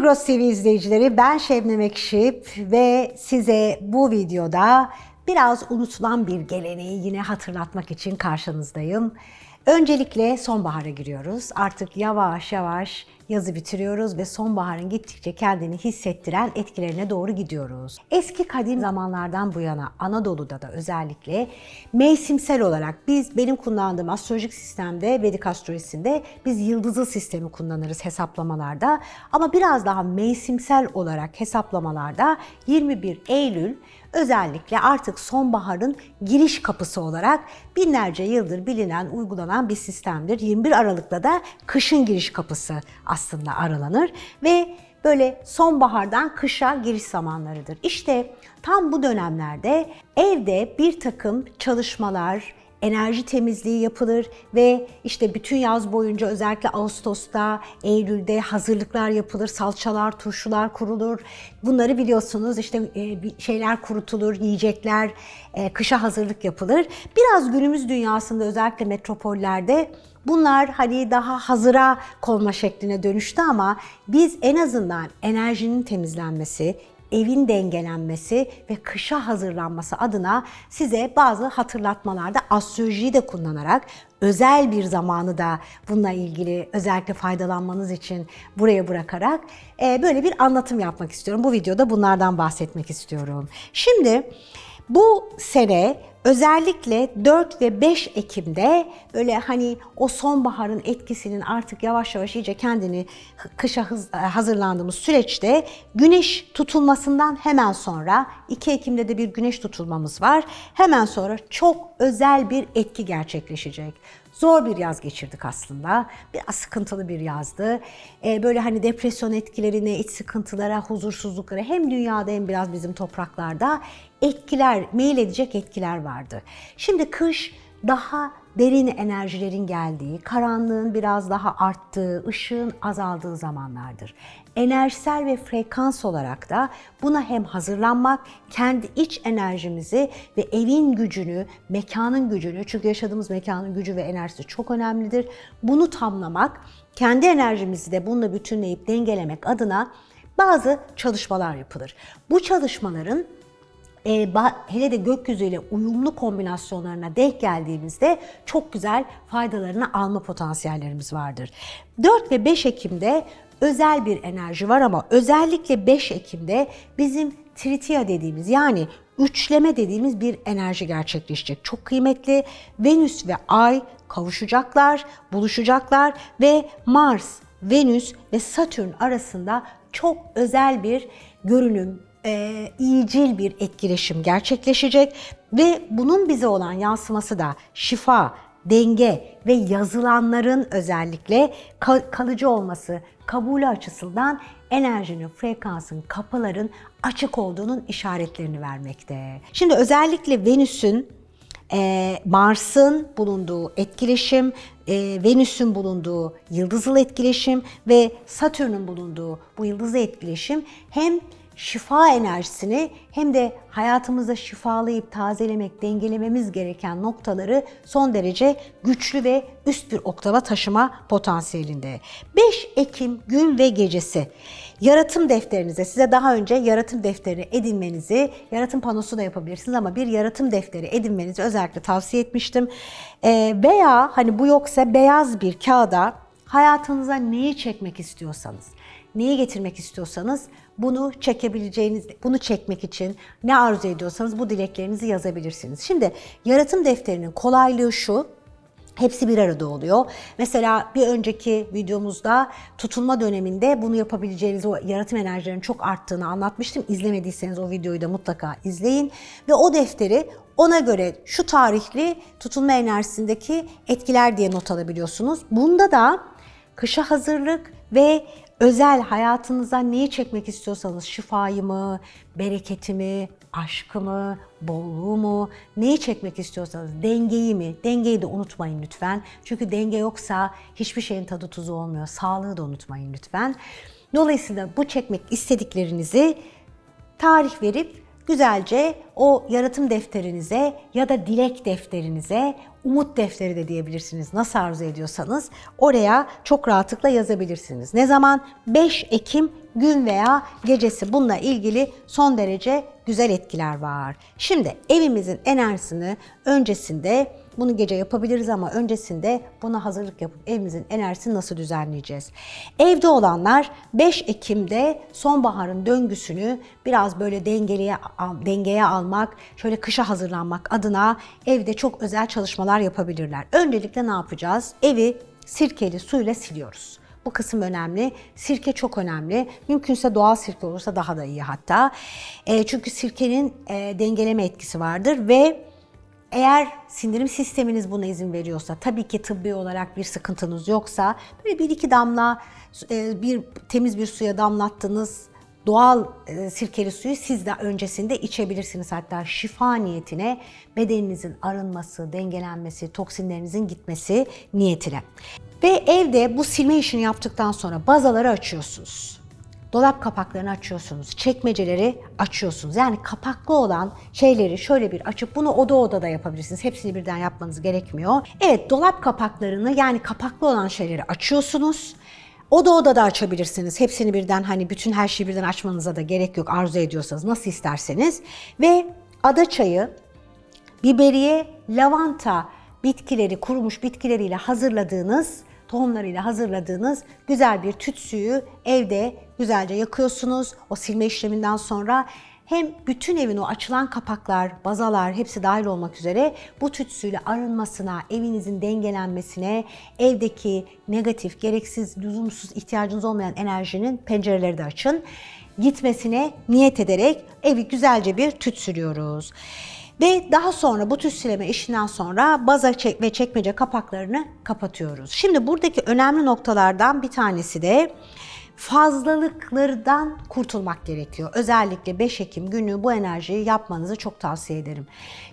Migros TV izleyicileri ben Şebnem Ekşip ve size bu videoda biraz unutulan bir geleneği yine hatırlatmak için karşınızdayım. Öncelikle sonbahara giriyoruz. Artık yavaş yavaş yazı bitiriyoruz ve sonbaharın gittikçe kendini hissettiren etkilerine doğru gidiyoruz. Eski kadim zamanlardan bu yana Anadolu'da da özellikle mevsimsel olarak biz benim kullandığım astrolojik sistemde Vedik astrolojisinde biz yıldızlı sistemi kullanırız hesaplamalarda ama biraz daha mevsimsel olarak hesaplamalarda 21 Eylül özellikle artık sonbaharın giriş kapısı olarak binlerce yıldır bilinen, uygulanan bir sistemdir. 21 Aralık'ta da kışın giriş kapısı aslında aralanır ve böyle sonbahardan kışa giriş zamanlarıdır. İşte tam bu dönemlerde evde bir takım çalışmalar, enerji temizliği yapılır ve işte bütün yaz boyunca özellikle Ağustos'ta, Eylül'de hazırlıklar yapılır, salçalar, turşular kurulur. Bunları biliyorsunuz işte e, şeyler kurutulur, yiyecekler, e, kışa hazırlık yapılır. Biraz günümüz dünyasında özellikle metropollerde Bunlar hani daha hazıra konma şekline dönüştü ama biz en azından enerjinin temizlenmesi, evin dengelenmesi ve kışa hazırlanması adına size bazı hatırlatmalarda astrolojiyi de kullanarak özel bir zamanı da bununla ilgili özellikle faydalanmanız için buraya bırakarak e, böyle bir anlatım yapmak istiyorum. Bu videoda bunlardan bahsetmek istiyorum. Şimdi bu sene özellikle 4 ve 5 Ekim'de böyle hani o sonbaharın etkisinin artık yavaş yavaş iyice kendini kışa hazırlandığımız süreçte güneş tutulmasından hemen sonra 2 Ekim'de de bir güneş tutulmamız var. Hemen sonra çok özel bir etki gerçekleşecek. Zor bir yaz geçirdik aslında. Biraz sıkıntılı bir yazdı. Ee, böyle hani depresyon etkilerine, iç sıkıntılara, huzursuzluklara hem dünyada hem biraz bizim topraklarda etkiler, meyil edecek etkiler vardı. Şimdi kış daha derin enerjilerin geldiği, karanlığın biraz daha arttığı, ışığın azaldığı zamanlardır. Enerjisel ve frekans olarak da buna hem hazırlanmak, kendi iç enerjimizi ve evin gücünü, mekanın gücünü, çünkü yaşadığımız mekanın gücü ve enerjisi çok önemlidir. Bunu tamlamak, kendi enerjimizi de bununla bütünleyip dengelemek adına bazı çalışmalar yapılır. Bu çalışmaların e, hele de gökyüzüyle uyumlu kombinasyonlarına denk geldiğimizde çok güzel faydalarını alma potansiyellerimiz vardır. 4 ve 5 Ekim'de özel bir enerji var ama özellikle 5 Ekim'de bizim tritiya dediğimiz yani üçleme dediğimiz bir enerji gerçekleşecek. Çok kıymetli. Venüs ve Ay kavuşacaklar, buluşacaklar ve Mars, Venüs ve Satürn arasında çok özel bir görünüm, e, iyicil bir etkileşim gerçekleşecek ve bunun bize olan yansıması da şifa, denge ve yazılanların özellikle kalıcı olması, kabulü açısından enerjinin, frekansın, kapıların açık olduğunun işaretlerini vermekte. Şimdi özellikle Venüs'ün e, Mars'ın bulunduğu etkileşim, e, Venüs'ün bulunduğu yıldızıl etkileşim ve Satürn'ün bulunduğu bu yıldızlı etkileşim hem şifa enerjisini hem de hayatımızda şifalayıp tazelemek, dengelememiz gereken noktaları son derece güçlü ve üst bir oktava taşıma potansiyelinde. 5 Ekim gün ve gecesi yaratım defterinize size daha önce yaratım defteri edinmenizi, yaratım panosu da yapabilirsiniz ama bir yaratım defteri edinmenizi özellikle tavsiye etmiştim. Ee, veya hani bu yoksa beyaz bir kağıda hayatınıza neyi çekmek istiyorsanız, neyi getirmek istiyorsanız bunu çekebileceğiniz, bunu çekmek için ne arzu ediyorsanız bu dileklerinizi yazabilirsiniz. Şimdi yaratım defterinin kolaylığı şu, Hepsi bir arada oluyor. Mesela bir önceki videomuzda tutulma döneminde bunu yapabileceğiniz o yaratım enerjilerinin çok arttığını anlatmıştım. İzlemediyseniz o videoyu da mutlaka izleyin. Ve o defteri ona göre şu tarihli tutulma enerjisindeki etkiler diye not alabiliyorsunuz. Bunda da kışa hazırlık ve özel hayatınıza neyi çekmek istiyorsanız şifayı mı, bereketimi, aşkımı, bolluğu mu, neyi çekmek istiyorsanız dengeyi mi, dengeyi de unutmayın lütfen. Çünkü denge yoksa hiçbir şeyin tadı tuzu olmuyor. Sağlığı da unutmayın lütfen. Dolayısıyla bu çekmek istediklerinizi tarih verip güzelce o yaratım defterinize ya da dilek defterinize, umut defteri de diyebilirsiniz nasıl arzu ediyorsanız oraya çok rahatlıkla yazabilirsiniz. Ne zaman? 5 Ekim gün veya gecesi bununla ilgili son derece güzel etkiler var. Şimdi evimizin enerjisini öncesinde bunu gece yapabiliriz ama öncesinde buna hazırlık yapıp evimizin enerjisini nasıl düzenleyeceğiz? Evde olanlar 5 Ekim'de sonbaharın döngüsünü biraz böyle dengeliye dengeye almak, şöyle kışa hazırlanmak adına evde çok özel çalışmalar yapabilirler. Öncelikle ne yapacağız? Evi sirkeli suyla siliyoruz. Bu kısım önemli. Sirke çok önemli. Mümkünse doğal sirke olursa daha da iyi hatta. E, çünkü sirkenin e, dengeleme etkisi vardır ve eğer sindirim sisteminiz buna izin veriyorsa, tabii ki tıbbi olarak bir sıkıntınız yoksa, böyle bir iki damla e, bir temiz bir suya damlattınız, doğal e, sirkeli suyu siz de öncesinde içebilirsiniz. Hatta şifa niyetine bedeninizin arınması, dengelenmesi, toksinlerinizin gitmesi niyetine. Ve evde bu silme işini yaptıktan sonra bazaları açıyorsunuz. Dolap kapaklarını açıyorsunuz, çekmeceleri açıyorsunuz. Yani kapaklı olan şeyleri şöyle bir açıp bunu oda odada yapabilirsiniz. Hepsini birden yapmanız gerekmiyor. Evet, dolap kapaklarını yani kapaklı olan şeyleri açıyorsunuz. Oda oda da açabilirsiniz. Hepsini birden hani bütün her şeyi birden açmanıza da gerek yok arzu ediyorsanız nasıl isterseniz. Ve ada çayı, biberiye, lavanta bitkileri, kurumuş bitkileriyle hazırladığınız tohumlarıyla hazırladığınız güzel bir tütsüyü evde güzelce yakıyorsunuz. O silme işleminden sonra hem bütün evin o açılan kapaklar, bazalar hepsi dahil olmak üzere bu tütsüyle arınmasına, evinizin dengelenmesine, evdeki negatif, gereksiz, lüzumsuz ihtiyacınız olmayan enerjinin pencereleri de açın. Gitmesine niyet ederek evi güzelce bir tütsülüyoruz. Ve daha sonra bu tütsüleme işinden sonra baza çek ve çekmece kapaklarını kapatıyoruz. Şimdi buradaki önemli noktalardan bir tanesi de fazlalıklardan kurtulmak gerekiyor. Özellikle 5 Ekim günü bu enerjiyi yapmanızı çok tavsiye ederim.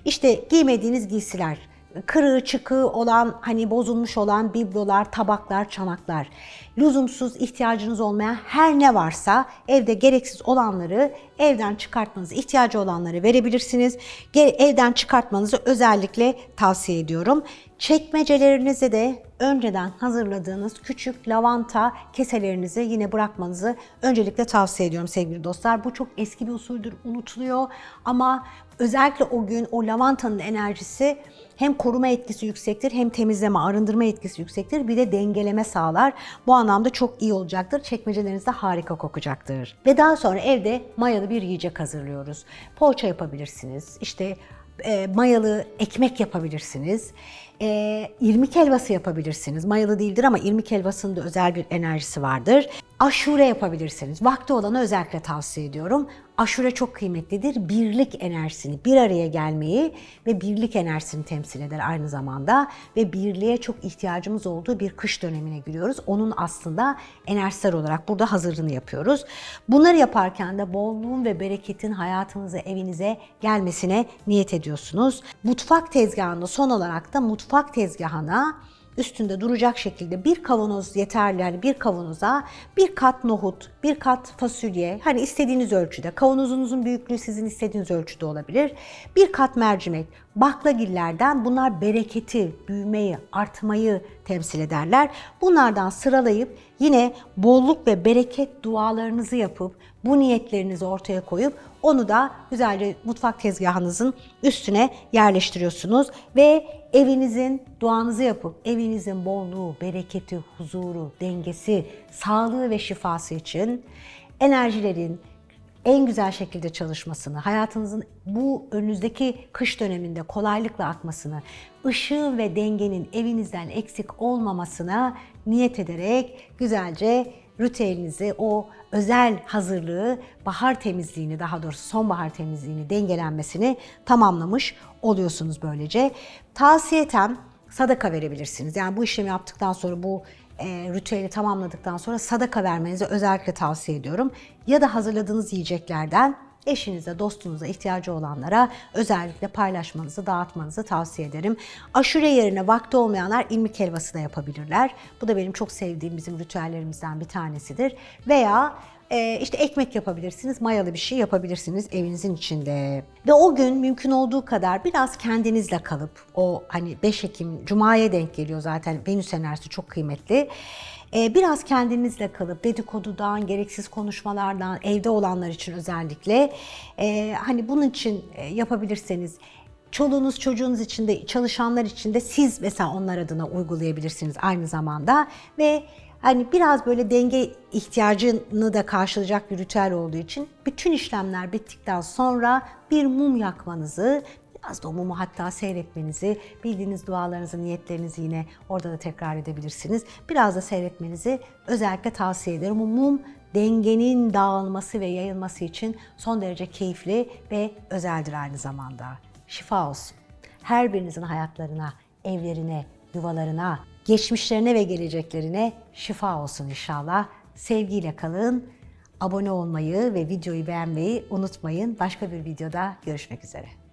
İşte giymediğiniz giysiler, kırığı çıkığı olan, hani bozulmuş olan biblolar, tabaklar, çanaklar, lüzumsuz ihtiyacınız olmayan her ne varsa evde gereksiz olanları evden çıkartmanızı, ihtiyacı olanları verebilirsiniz. Evden çıkartmanızı özellikle tavsiye ediyorum. Çekmecelerinize de önceden hazırladığınız küçük lavanta keselerinizi yine bırakmanızı öncelikle tavsiye ediyorum sevgili dostlar. Bu çok eski bir usuldür, unutuluyor ama özellikle o gün o lavantanın enerjisi hem koruma etkisi yüksektir hem temizleme, arındırma etkisi yüksektir. Bir de dengeleme sağlar. Bu anlamda çok iyi olacaktır. Çekmecelerinizde harika kokacaktır. Ve daha sonra evde mayalı bir yiyecek hazırlıyoruz. Poğaça yapabilirsiniz. İşte e, mayalı ekmek yapabilirsiniz. E, irmik helvası yapabilirsiniz. Mayalı değildir ama irmik helvasının da özel bir enerjisi vardır. Aşure yapabilirsiniz. Vakti olanı özellikle tavsiye ediyorum. Aşure çok kıymetlidir. Birlik enerjisini, bir araya gelmeyi ve birlik enerjisini temsil eder aynı zamanda. Ve birliğe çok ihtiyacımız olduğu bir kış dönemine giriyoruz. Onun aslında enerjisel olarak burada hazırlığını yapıyoruz. Bunları yaparken de bolluğun ve bereketin hayatınıza, evinize gelmesine niyet ediyorsunuz. Mutfak tezgahında son olarak da mutfak tezgahına üstünde duracak şekilde bir kavanoz yeterli. Yani bir kavanoza bir kat nohut, bir kat fasulye, hani istediğiniz ölçüde, kavanozunuzun büyüklüğü sizin istediğiniz ölçüde olabilir. Bir kat mercimek, baklagillerden bunlar bereketi, büyümeyi, artmayı temsil ederler. Bunlardan sıralayıp yine bolluk ve bereket dualarınızı yapıp bu niyetlerinizi ortaya koyup onu da güzelce mutfak tezgahınızın üstüne yerleştiriyorsunuz ve evinizin duanızı yapıp evinizin bolluğu, bereketi, huzuru, dengesi, sağlığı ve şifası için enerjilerin en güzel şekilde çalışmasını, hayatınızın bu önünüzdeki kış döneminde kolaylıkla akmasını, ışığın ve dengenin evinizden eksik olmamasına niyet ederek güzelce ritüelinizi, o özel hazırlığı, bahar temizliğini daha doğrusu sonbahar temizliğini, dengelenmesini tamamlamış oluyorsunuz böylece. Tavsiyetem sadaka verebilirsiniz. Yani bu işlemi yaptıktan sonra bu e, ritüeli tamamladıktan sonra sadaka vermenizi özellikle tavsiye ediyorum. Ya da hazırladığınız yiyeceklerden eşinize, dostunuza ihtiyacı olanlara özellikle paylaşmanızı, dağıtmanızı tavsiye ederim. Aşure yerine vakti olmayanlar ilmik helvası da yapabilirler. Bu da benim çok sevdiğim bizim ritüellerimizden bir tanesidir. Veya e, işte ekmek yapabilirsiniz, mayalı bir şey yapabilirsiniz evinizin içinde. Ve o gün mümkün olduğu kadar biraz kendinizle kalıp, o hani 5 Ekim Cuma'ya denk geliyor zaten Venüs enerjisi çok kıymetli. E, biraz kendinizle kalıp dedikodudan, gereksiz konuşmalardan, evde olanlar için özellikle e, hani bunun için e, yapabilirseniz çoluğunuz çocuğunuz için de çalışanlar için de siz mesela onlar adına uygulayabilirsiniz aynı zamanda. Ve hani biraz böyle denge ihtiyacını da karşılayacak bir ritüel olduğu için bütün işlemler bittikten sonra bir mum yakmanızı Biraz da o mumu hatta seyretmenizi, bildiğiniz dualarınızı, niyetlerinizi yine orada da tekrar edebilirsiniz. Biraz da seyretmenizi özellikle tavsiye ederim. O mum dengenin dağılması ve yayılması için son derece keyifli ve özeldir aynı zamanda. Şifa olsun. Her birinizin hayatlarına, evlerine, yuvalarına, geçmişlerine ve geleceklerine şifa olsun inşallah. Sevgiyle kalın. Abone olmayı ve videoyu beğenmeyi unutmayın. Başka bir videoda görüşmek üzere.